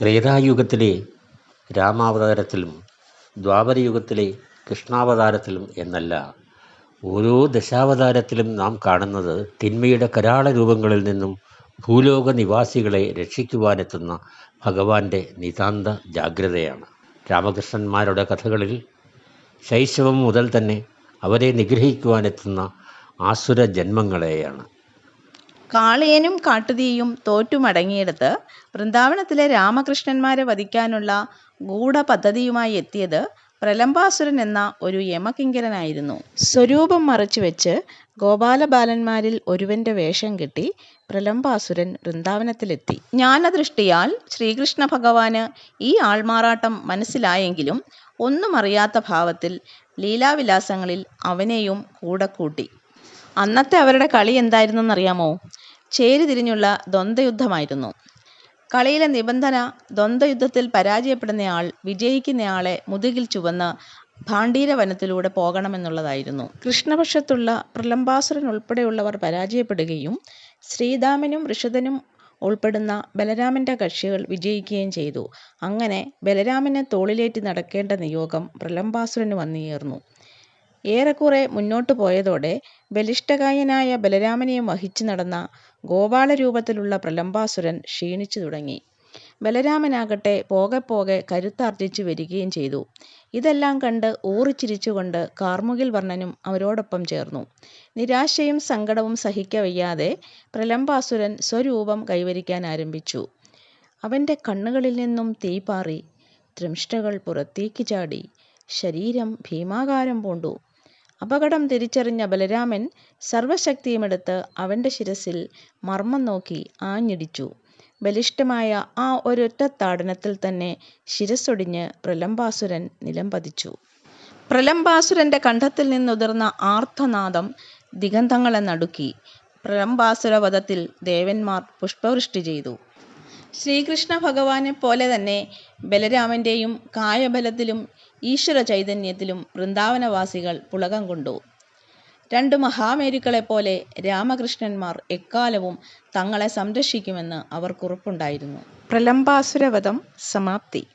ത്രേതായുഗത്തിലെ രാമാവതാരത്തിലും ദ്വാപരയുഗത്തിലെ കൃഷ്ണാവതാരത്തിലും എന്നല്ല ഓരോ ദശാവതാരത്തിലും നാം കാണുന്നത് തിന്മയുടെ കരാള രൂപങ്ങളിൽ നിന്നും ഭൂലോക നിവാസികളെ രക്ഷിക്കുവാനെത്തുന്ന ഭഗവാന്റെ നിതാന്ത ജാഗ്രതയാണ്. രാമകൃഷ്ണന്മാരുടെ കഥകളിൽ ശൈശവം മുതൽ തന്നെ അവരെ നിഗ്രഹിക്കുവാനെത്തുന്ന ആസുര ജന്മങ്ങളെയാണ്. കാളിയനും കാട്ടുതീയും തോറ്റുമടങ്ങിയെടുത്ത് വൃന്ദാവനത്തിലെ രാമകൃഷ്ണന്മാരെ വധിക്കാനുള്ള ഗൂഢപദ്ധതിയുമായി എത്തിയത് പ്രലംബാസുരൻ എന്ന ഒരു യമകിങ്കരനായിരുന്നു. സ്വരൂപം മറച്ചുവെച്ച് ഗോപാലബാലന്മാരിൽ ഒരുവന്റെ വേഷം കെട്ടി പ്രലംബാസുരൻ വൃന്ദാവനത്തിലെത്തി. ജ്ഞാനദൃഷ്ടിയാൽ ശ്രീകൃഷ്ണ ഭഗവാന് ഈ ആൾമാറാട്ടം മനസ്സിലായെങ്കിലും ഒന്നും അറിയാത്ത ഭാവത്തിൽ ലീലാവിലാസങ്ങളിൽ അവനെയും കൂടെ കൂട്ടി. അന്നത്തെ അവരുടെ കളി എന്തായിരുന്നെന്നറിയാമോ? ചേരിതിരിഞ്ഞുള്ള ദ്വന്ദ്വയുദ്ധമായിരുന്നു. കളിയിലെ നിബന്ധന ദ്വന്ദ്വയുദ്ധത്തിൽ പരാജയപ്പെടുന്നയാൾ വിജയിക്കുന്നയാളെ മുതുകിൽ ചുവന്ന് ഭാണ്ഡീര വനത്തിലൂടെ പോകണമെന്നുള്ളതായിരുന്നു. കൃഷ്ണപക്ഷത്തുള്ള പ്രലംബാസുരൻ ഉൾപ്പെടെയുള്ളവർ പരാജയപ്പെടുകയും ശ്രീദാമനും ഋഷഭനും ഉൾപ്പെടുന്ന ബലരാമന്റെ കക്ഷികൾ വിജയിക്കുകയും ചെയ്തു. അങ്ങനെ ബലരാമനെ തോളിലേറ്റി നടക്കേണ്ട നിയോഗം പ്രലംബാസുരന് വന്നുചേർന്നു ഏറെക്കുറെ മുന്നോട്ടു പോയതോടെ ബലിഷ്ഠകായനായ ബലരാമനെയും വഹിച്ചു നടന്ന ഗോപാലരൂപത്തിലുള്ള പ്രലംബാസുരൻ ക്ഷീണിച്ചു തുടങ്ങി. ബലരാമനാകട്ടെ പോകെ പോകെ കരുത്താർജിച്ചു വരികയും ചെയ്തു. ഇതെല്ലാം കണ്ട് ഊറിച്ചിരിച്ചുകൊണ്ട് കാർമുകിൽ വർണനും അവരോടൊപ്പം ചേർന്നു. നിരാശയും സങ്കടവും സഹിക്കവയ്യാതെ പ്രലംബാസുരൻ സ്വരൂപം കൈവരിക്കാൻ ആരംഭിച്ചു. അവന്റെ കണ്ണുകളിൽ നിന്നും തീപാറി ദ്രംഷ്ടകൾ പുറത്തേക്ക് ചാടി ശരീരം ഭീമാകാരം പൂണ്ടു. അപകടം തിരിച്ചറിഞ്ഞ ബലരാമൻ സർവശക്തിയുമെടുത്ത് അവന്റെ ശിരസിൽ മർമ്മം നോക്കി ആഞ്ഞിടിച്ചു. ബലിഷ്ഠമായ ആ ഒരൊറ്റത്താടനത്തിൽ തന്നെ ശിരസ്സൊടിഞ്ഞ് പ്രലംബാസുരൻ നിലംപതിച്ചു. പ്രലംബാസുരന്റെ കണ്ഠത്തിൽ നിന്നുതിർന്ന ആർത്തനാദം ദിഗന്ധങ്ങളെ നടുക്കി. പ്രലംബാസുരവധത്തിൽ ദേവന്മാർ പുഷ്പവൃഷ്ടി ചെയ്തു. ശ്രീകൃഷ്ണ ഭഗവാനെ പോലെ തന്നെ ബലരാമന്റെയും കായബലത്തിലും ഈശ്വര ചൈതന്യത്തിലും വൃന്ദാവനവാസികൾ പുളകം കൊണ്ടു. രണ്ട് മഹാമേരുക്കളെപ്പോലെ രാമകൃഷ്ണന്മാർ എക്കാലവും തങ്ങളെ സംരക്ഷിക്കുമെന്ന് അവർക്കുറപ്പുണ്ടായിരുന്നു. പ്രലംബാസുരവധം സമാപ്തി.